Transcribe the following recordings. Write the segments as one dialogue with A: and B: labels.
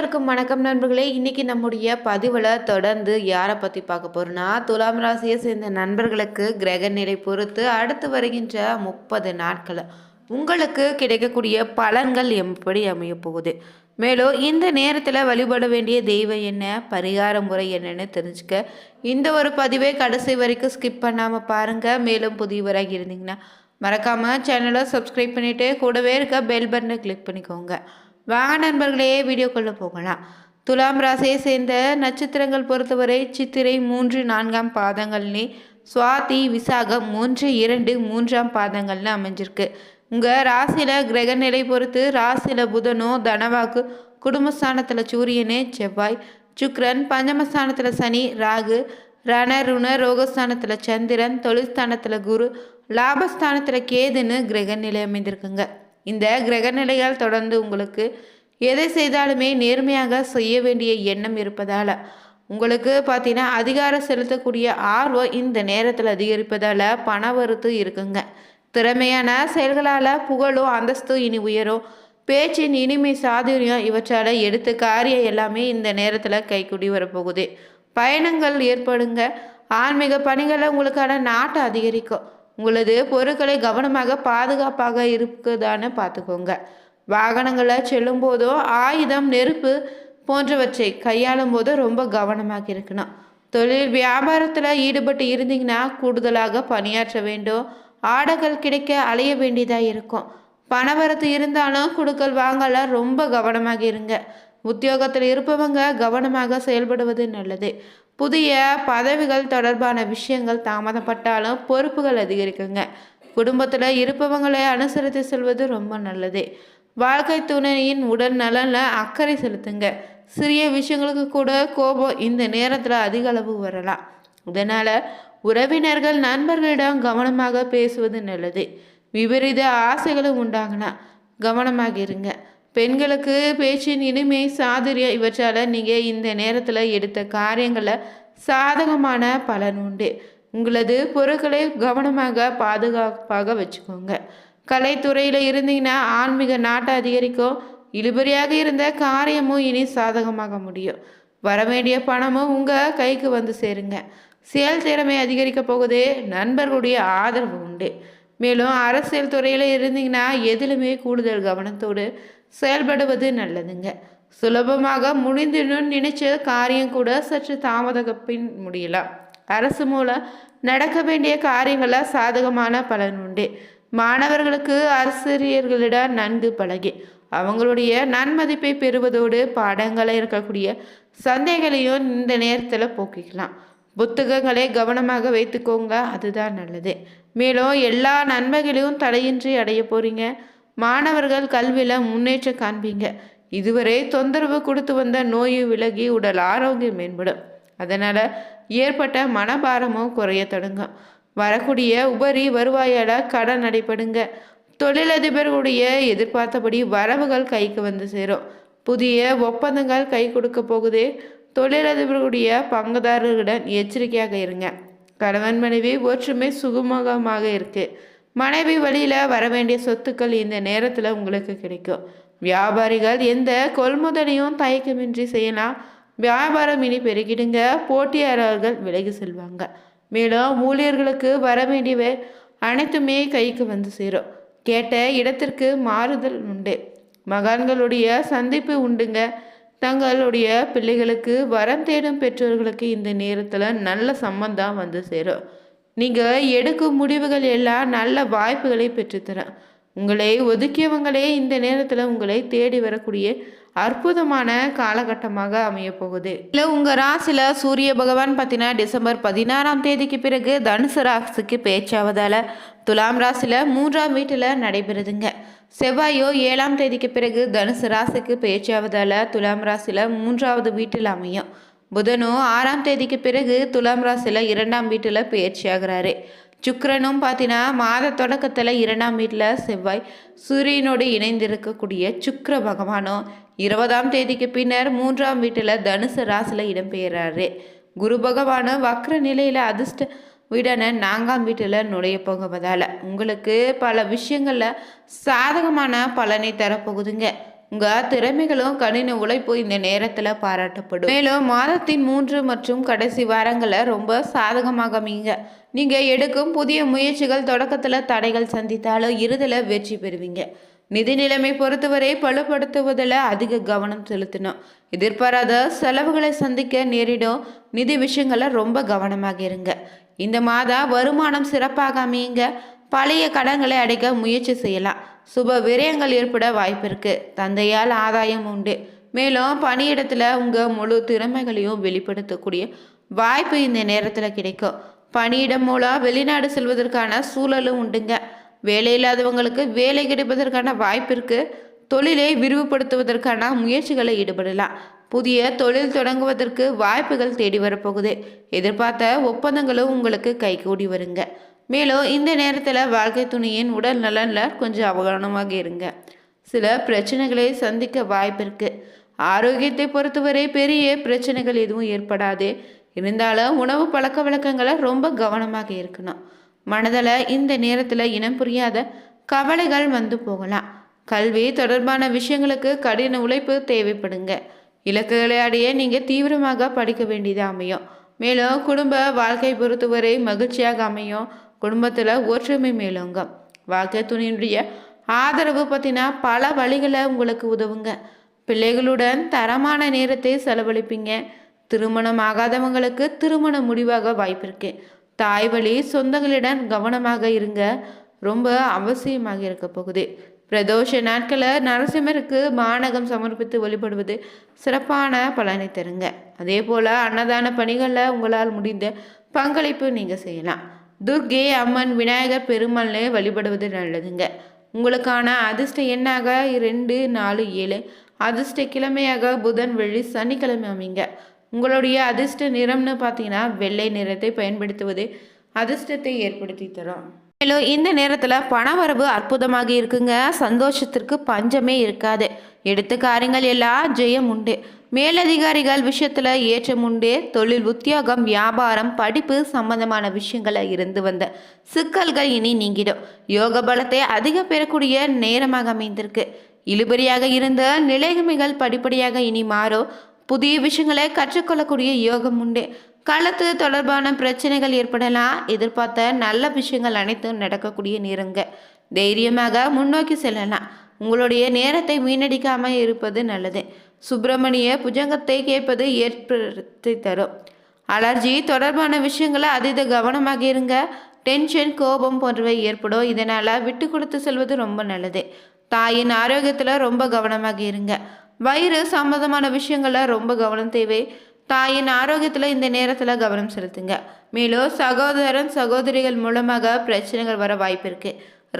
A: அனைவருக்கும் வணக்கம் நண்பர்களே. இன்றைக்கி நம்முடைய பதிவில் தொடர்ந்து யாரை பற்றி பார்க்க போகிறோன்னா துலாம் ராசியை சேர்ந்த நண்பர்களுக்கு கிரக நிலை பொறுத்து அடுத்து வருகின்ற முப்பது நாட்களை உங்களுக்கு கிடைக்கக்கூடிய பலன்கள் எப்படி அமைய போகுது? மேலும் இந்த நேரத்தில் வழிபட வேண்டிய தெய்வம் என்ன பரிகார முறை என்னன்னு தெரிஞ்சுக்க. இந்த ஒரு பதிவை கடைசி வரைக்கும் ஸ்கிப் பண்ணாமல் பாருங்கள் மேலும் புதியவராக இருந்தீங்கன்னா மறக்காமல் சேனலை சப்ஸ்கிரைப் பண்ணிவிட்டு கூடவே இருக்க பெல் பட்டனை கிளிக் பண்ணிக்கோங்க. வாங்க நண்பர்களே வீடியோக்குள்ளே போகலாம். துலாம் ராசியை சேர்ந்த நட்சத்திரங்கள் பொறுத்தவரை சித்திரை மூன்று நான்காம் பாதங்கள்னே சுவாதி விசாகம் மூன்று இரண்டு மூன்றாம் பாதங்கள்னு அமைஞ்சிருக்கு. உங்கள் ராசியில் கிரக நிலை பொறுத்து ராசியில் புதனோ தனவாக்கு குடும்பஸ்தானத்தில் சூரியனே செவ்வாய் சுக்ரன் பஞ்சமஸ்தானத்தில் சனி ராகு ரண ருண ரோகஸ்தானத்தில் சந்திரன் தொழில்ஸ்தானத்தில் குரு லாபஸ்தானத்தில் கேதுன்னு கிரக நிலை அமைந்திருக்குங்க. இந்த கிரக நிலையால் தொடர்ந்து உங்களுக்கு எதை செய்தாலுமே நேர்மையாக செய்ய வேண்டிய எண்ணம் இருப்பதால் உங்களுக்கு பார்த்தீங்கன்னா அதிகாரம் செலுத்தக்கூடிய ஆர்வம் இந்த நேரத்தில் அதிகரிப்பதால் பண வரத்து இருக்குங்க. திறமையான செயல்களால் புகழும் அந்தஸ்தும் இனி உயரும் பேச்சின் இனிமை சாதுரியம் இவற்றால் எடுத்த காரியம் எல்லாமே இந்த நேரத்தில் கைக்குடி வரப்போகுது. பயணங்கள் ஏற்படுங்க. ஆன்மீக பணிகளில் உங்களுக்கான நாட்டம் அதிகரிக்கும். உங்களது பொருட்களை கவனமாக பாதுகாப்பாக இருக்குதான்னு பார்த்துக்கோங்க. வாகனங்களை செல்லும் போதோ ஆயுதம் நெருப்பு போன்றவற்றை கையாளும் போதோ ரொம்ப கவனமாக இருக்கணும். தொழில் வியாபாரத்தில் ஈடுபட்டு இருந்தீங்கன்னா கூடுதலாக பணியாற்ற வேண்டும். ஆடைகள் கிடைக்க அலைய வேண்டியதாக இருக்கும். பணவரத்து இருந்தாலும் கொடுக்கல் வாங்கல ரொம்ப கவனமாக இருங்க. உத்தியோகத்தில் இருப்பவங்க கவனமாக செயல்படுவது நல்லது. புதிய பதவிகள் தொடர்பான விஷயங்கள் தாமதப்பட்டாலும் பொறுப்புகள் அதிகரிக்குங்க. குடும்பத்தில் இருப்பவங்களை அனுசரித்து செல்வது ரொம்ப நல்லது. வாழ்க்கை துணையின் உடல் நலனில் அக்கறை செலுத்துங்க. சிறிய விஷயங்களுக்கு கூட கோபம் இந்த நேரத்தில் அதிக அளவு வரலாம். இதனால் உறவினர்கள் நண்பர்களிடம் கவனமாக பேசுவது நல்லது. விபரீத ஆசைகளும் உண்டாகலாம் கவனமாக இருங்க. பெண்களுக்கு பேச்சின் இனிமை சாதுரியம் இவற்றால் நீங்கள் இந்த நேரத்தில் எடுத்த காரியங்களை சாதகமான பலன் உண்டு. உங்களது பொருட்களை கவனமாக பாதுகாப்பாக வச்சுக்கோங்க. கலைத்துறையில் இருந்தீங்கன்னா ஆன்மீக நாட்டை அதிகரிக்கும். இழுபறியாக இருந்த காரியமும் இனி சாதகமாக முடியும். வரவேண்டிய பணமும் உங்கள் கைக்கு வந்து சேருங்க. செயல் திறமை அதிகரிக்க போகுது. நண்பர்களுடைய ஆதரவு உண்டு. மேலும் அரசியல் துறையில் இருந்தீங்கன்னா எதிலுமே கூடுதல் கவனத்தோடு செயல்படுவது நல்லதுங்க. சுலபமாக முடிந்துடும் நினைச்ச காரியம் கூட சற்று தாமதக பின் முடியலாம். அரசு மூலம் நடக்க வேண்டிய காரியங்களில் சாதகமான பலன் உண்டு. மாணவர்களுக்கு ஆசிரியர்களிடம் நன்கு பழகி அவங்களுடைய நன்மதிப்பை பெறுவதோடு பாடங்களில் இருக்கக்கூடிய சந்தைகளையும் இந்த நேரத்தில் போக்கிக்கலாம். புத்தகங்களை கவனமாக வைத்துக்கோங்க அதுதான் நல்லது. மேலும் எல்லா நன்மைகளையும் தடையின்றி அடைய போகிறீங்க மாணவர்கள் கல்வியில் முன்னேற்றம் காண்பீங்க. இதுவரை தொந்தரவு கொடுத்து வந்த நோயும் விலகி உடல் ஆரோக்கியம் மேம்படும். அதனால் ஏற்பட்ட மனபாரமும் குறைய தொடங்கும். வரக்கூடிய உபரி வருவாயால் கடன் அடைப்படுங்க தொழிலதிபர்களுடைய எதிர்பார்த்தபடி வரவுகள் கைக்கு வந்து சேரும். புதிய ஒப்பந்தங்கள் கை கொடுக்க போகுது. தொழிலதிபர்களுடைய பங்குதாரர்களுடன் எச்சரிக்கையாக இருங்க. கணவன் மனைவி ஒற்றுமை சுகமகமாக இருக்குது மனைவி வழியில் வர வேண்டிய சொத்துக்கள் இந்த நேரத்தில் உங்களுக்கு கிடைக்கும். வியாபாரிகள் எந்த கொள்முதலையும் தயக்கமின்றி செய்யலாம். வியாபாரம் இனி பெருகிடுங்க. போட்டியாளர்கள் விலகி செல்வாங்க. மேலும் ஊழியர்களுக்கு வர வேண்டியவை அனைத்துமே கைக்கு வந்து சேரும். கேட்ட இடத்திற்கு மாறுதல் உண்டு. மகான்களுடைய சந்திப்பு உண்டுங்க. தங்களுடைய பிள்ளைகளுக்கு வரம் தேடும் பெற்றோர்களுக்கு இந்த நேரத்தில் நல்ல சம்பந்தம் வந்து சேரும். நீங்கள் எடுக்கும் முடிவுகள் எல்லாம் நல்ல வாய்ப்புகளை பெற்றுத்தரேன் உங்களை ஒதுக்கியவங்களே இந்த நேரத்தில் உங்களை தேடி வரக்கூடிய அற்புதமான காலகட்டமாக அமைய போகுது. இல்லை உங்கள் ராசியில் சூரிய பகவான் பார்த்தீங்கன்னா டிசம்பர் பதினாறாம் தேதிக்கு பிறகு தனுசு ராசிக்கு பேச்சாவதால் துலாம் ராசியில் மூன்றாம் வீட்டில் நடைபெறுதுங்க. செவ்வாயோ ஏழாம் தேதிக்கு பிறகு தனுசு ராசிக்கு பேச்சாவதால் துலாம் ராசியில் மூன்றாவது வீட்டில் அமையும். புதனும் ஆறாம் தேதிக்கு பிறகு துலாம் ராசியில் இரண்டாம் வீட்டில் பயிற்சியாகிறாரு. சுக்கரனும் பார்த்தீங்கன்னா மாத தொடக்கத்தில் இரண்டாம் வீட்டில் செவ்வாய் சூரியனோடு இணைந்திருக்கக்கூடிய சுக்கர பகவானும் இருபதாம் தேதிக்கு பின்னர் மூன்றாம் வீட்டில் தனுசு ராசியில் இடம்பெயர்றாரு. குரு பகவானும் வக்ர நிலையில் அதிர்ஷ்ட வீடான நான்காம் வீட்டில் நுழைய போகுவதால் உங்களுக்கு பல விஷயங்களில் சாதகமான பலனை தரப்போகுதுங்க. உங்கள் திறமைகளும் கடின உழைப்பு இந்த நேரத்தில் பாராட்டப்படும். மேலும் மாதத்தின் மூன்று மற்றும் கடைசி வாரங்களை ரொம்ப சாதகமாக மீங்க நீங்கள் எடுக்கும் புதிய முயற்சிகள் தொடக்கத்தில் தடைகள் சந்தித்தாலும் இறுதியில் வெற்றி பெறுவீங்க. நிதி நிலைமை பொறுத்தவரை பலுப்படுத்துவதில் அதிக கவனம் செலுத்தணும். எதிர்பாராத செலவுகளை சந்திக்க நேரிடும். நிதி விஷயங்களை ரொம்ப கவனமாக இருங்க. இந்த மாதம் வருமானம் சிறப்பாக அமையுங்க பழைய கடன்களை அடைக்க முயற்சி செய்யலாம். சுப விரயங்கள் ஏற்பட வாய்ப்பிருக்கு. தந்தையால் ஆதாயம் உண்டு. மேலும் பணியிடத்தில் உங்கள் முழு திறமைகளையும் வெளிப்படுத்தக்கூடிய வாய்ப்பு இந்த நேரத்தில் கிடைக்கும். பணியிடம் மூலம் வெளிநாடு செல்வதற்கான சூழலும் உண்டுங்க. வேலை இல்லாதவங்களுக்கு வேலை கிடைப்பதற்கான வாய்ப்பு தொழிலை விரிவுபடுத்துவதற்கான முயற்சிகளை ஈடுபடலாம். புதிய தொழில் தொடங்குவதற்கு வாய்ப்புகள் தேடி வரப்போகுது. எதிர்பார்த்த ஒப்பந்தங்களும் உங்களுக்கு கைகூடி வருங்க. மேலும் இந்த நேரத்தில் வாழ்க்கை துணையின் உடல் நலனில் கொஞ்சம் அவகனமாக இருங்க. சில பிரச்சனைகளை சந்திக்க வாய்ப்பு இருக்குது ஆரோக்கியத்தை பொறுத்தவரை பெரிய பிரச்சனைகள் எதுவும் ஏற்படாது. இருந்தாலும் உணவு பழக்க வழக்கங்களை ரொம்ப கவனமாக இருக்கணும். மனதில் இந்த நேரத்தில் இனம் புரியாத கவலைகள் வந்து போகலாம். கல்வி தொடர்பான விஷயங்களுக்கு கடின உழைப்பு தேவைப்படுங்க. இலக்குகளை அடைய நீங்கள் தீவிரமாக படிக்க வேண்டியது அமையும். மேலும் குடும்ப வாழ்க்கை பொறுத்தவரை மகிழ்ச்சியாக அமையும். குடும்பத்தில் ஒற்றுமை மேலுங்க. வாழ்க்கை துணையினுடைய ஆதரவு பார்த்தீங்கன்னா பல வழிகளை உங்களுக்கு உதவுங்க. பிள்ளைகளுடன் தரமான நேரத்தை செலவழிப்பீங்க. திருமணம் ஆகாதவங்களுக்கு திருமண முடிவாக வாய்ப்பு இருக்கு. தாய் வழி சொந்தங்களிடம் கவனமாக இருங்க. ரொம்ப அவசியமாக இருக்க போகுது. பிரதோஷ நாட்களில் நரசிம்மருக்கு மாணகம் சமர்ப்பித்து வழிபடுவது சிறப்பான பலனை தருங்க. அதே போல் அன்னதான பணிகளில் உங்களால் முடிந்த பங்களிப்பு நீங்கள் செய்யலாம். துர்கே அம்மன் விநாயகர் பெருமாள்னு வழிபடுவது நல்லதுங்க. உங்களுக்கான அதிர்ஷ்ட எண்ணாக ரெண்டு நாலு ஏழு. அதிர்ஷ்ட கிழமையாக புதன் வெள்ளி சனிக்கிழமை அமைங்க. உங்களுடைய அதிர்ஷ்ட நிறம்னு பார்த்தீங்கன்னா வெள்ளை நிறத்தை பயன்படுத்துவது அதிர்ஷ்டத்தை ஏற்படுத்தி தரும். மேலும் இந்த நேரத்தில் பணவரவு அற்புதமாக இருக்குங்க. சந்தோஷத்திற்கு பஞ்சமே இருக்காது. எடுத்த காரியங்கள் எல்லாம் ஜெயம் உண்டு. மேலதிகாரிகள் விஷயத்தில் ஏற்றம் உண்டு தொழில் உத்தியோகம் வியாபாரம் படிப்பு சம்பந்தமான விஷயங்களை இருந்து வந்த சிக்கல்கள் இனி நீங்கிடும். யோக பலத்தை அதிக பெறக்கூடிய நேரமாக அமைந்திருக்கு. இழுபறியாக இருந்த நிலைமைகள் படிப்படியாக இனி மாறும். புதிய விஷயங்களை கற்றுக்கொள்ளக்கூடிய யோகம் உண்டு. களத்து தொடர்பான பிரச்சனைகள் ஏற்படலாம். எதிர்பார்த்த நல்ல விஷயங்கள் அனைத்தும் நடக்கக்கூடிய நேரங்க. தைரியமாக முன்னோக்கி செல்லலாம். உங்களுடைய நேரத்தை வீணடிக்காமல் இருப்பது நல்லது. சுப்பிரமணிய புஜங்கத்தை கேட்பது ஏற்படுத்தி தரும். அலர்ஜி தொடர்பான விஷயங்களை அதீத கவனமாக இருங்க. டென்ஷன் கோபம் போன்றவை ஏற்படும். இதனால் விட்டு கொடுத்து செல்வது ரொம்ப நல்லது. தாயின் ஆரோக்கியத்தில் ரொம்ப கவனமாக இருங்க. வயிறு சம்மந்தமான விஷயங்களில் ரொம்ப கவனம் தேவை. தாயின் ஆரோக்கியத்தில் இந்த நேரத்தில் கவனம் செலுத்துங்க. மேலும் சகோதரன் சகோதரிகள் மூலமாக பிரச்சனைகள் வர வாய்ப்பு இருக்கு.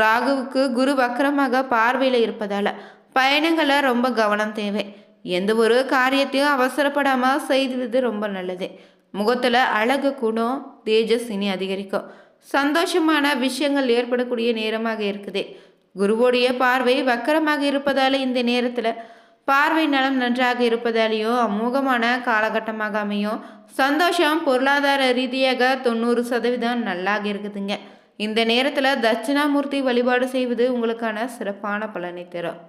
A: ராகுவுக்கு குரு வக்கரமாக பார்வையில் இருப்பதால் பயணங்களில் ரொம்ப கவனம் தேவை. எந்த ஒரு காரியத்தையும் அவசரப்படாமல் செய்தது ரொம்ப நல்லது. முகத்தில் அழகு கூடும் தேஜஸ் இனி அதிகரிக்கும். சந்தோஷமான விஷயங்கள் ஏற்படக்கூடிய நேரமாக இருக்குது. குருவோடைய பார்வை வக்கரமாக இருப்பதால் இந்த நேரத்தில் பார்வை நலம் நன்றாக இருப்பதாலேயும் அமோகமான காலகட்டமாக அமையும். சந்தோஷம் பொருளாதார ரீதியாக தொண்ணூறு சதவீதம் நல்லாக இருக்குதுங்க. இந்த நேரத்தில் தட்சிணாமூர்த்தி வழிபாடு செய்வது உங்களுக்கான சிறப்பான பலனை தரும்.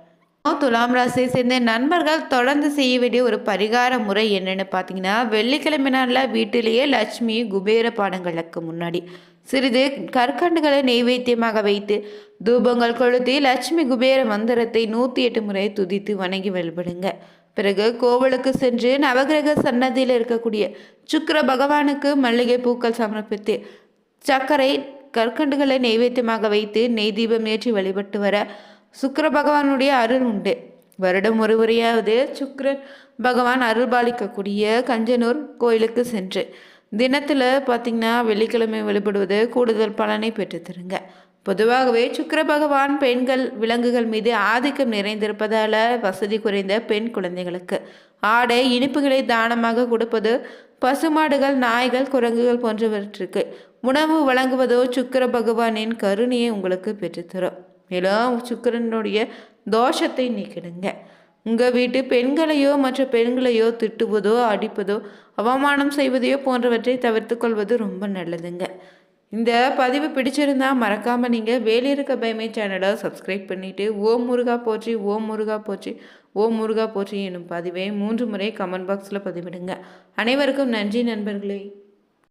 A: துலாம் ராசியை சேர்ந்த நண்பர்கள் தொடர்ந்து செய்ய வேண்டிய ஒரு பரிகார முறை என்னென்னு பார்த்தீங்கன்னா வெள்ளிக்கிழமை நாளில் வீட்டிலேயே லட்சுமி குபேர பாடங்களுக்கு முன்னாடி சிறிது கற்கண்டுகளை நெய்வேத்தியமாக வைத்து தூபங்கள் கொளுத்தி லட்சுமி குபேர மந்திரத்தை நூற்றி எட்டு முறை துதித்து வணங்கி வழிபடுங்க. பிறகு கோவிலுக்கு சென்று நவகிரக சன்னதியில் இருக்கக்கூடிய சுக்கர பகவானுக்கு மல்லிகை பூக்கள் சமர்ப்பித்து சர்க்கரை கற்கண்டுகளை நெய்வேத்தியமாக வைத்து நெய் தீபம் ஏற்றி வழிபட்டு வர சுக்கர பகவானுடைய அருள் உண்டு. வருடம் ஒரு முறையாவது சுக்கரன் பகவான் அருள் பாலிக்கக்கூடிய கஞ்சனூர் கோயிலுக்கு சென்று தினத்தில் பார்த்திங்கன்னா வெள்ளிக்கிழமை வழிபடுவது கூடுதல் பலனை பெற்றுத்தருங்க. பொதுவாகவே சுக்கர பகவான் பெண்கள் விலங்குகள் மீது ஆதிக்கம் நிறைந்திருப்பதால் வசதி குறைந்த பெண் குழந்தைகளுக்கு. ஆடை இனிப்புகளை தானமாக கொடுப்பது பசுமாடுகள் நாய்கள் குரங்குகள் போன்றவற்றுக்கு உணவு வழங்குவதோ சுக்கர பகவானின் கருணையை உங்களுக்கு பெற்றுத்தரும். மேலும் சுக்கரனுடைய தோஷத்தை நீக்கிடுங்க. உங்கள் வீட்டு பெண்களையோ மற்ற பெண்களையோ திட்டுவதோ அடிப்பதோ அவமானம் செய்வதையோ போன்றவற்றை தவிர்த்து கொள்வது ரொம்ப நல்லதுங்க. இந்த பதிவு பிடிச்சிருந்தா மறக்காமல் நீங்கள் வேலியிருக்க பயமை சேனலை சப்ஸ்கிரைப் பண்ணிவிட்டு ஓம் முருகா போச்சு ஓம் முருகா போச்சு ஓம் முருகா போற்றி எனும் பதிவை மூன்று முறை கமெண்ட் பாக்ஸில் பதிவிடுங்க. அனைவருக்கும் நன்றி நண்பர்களே.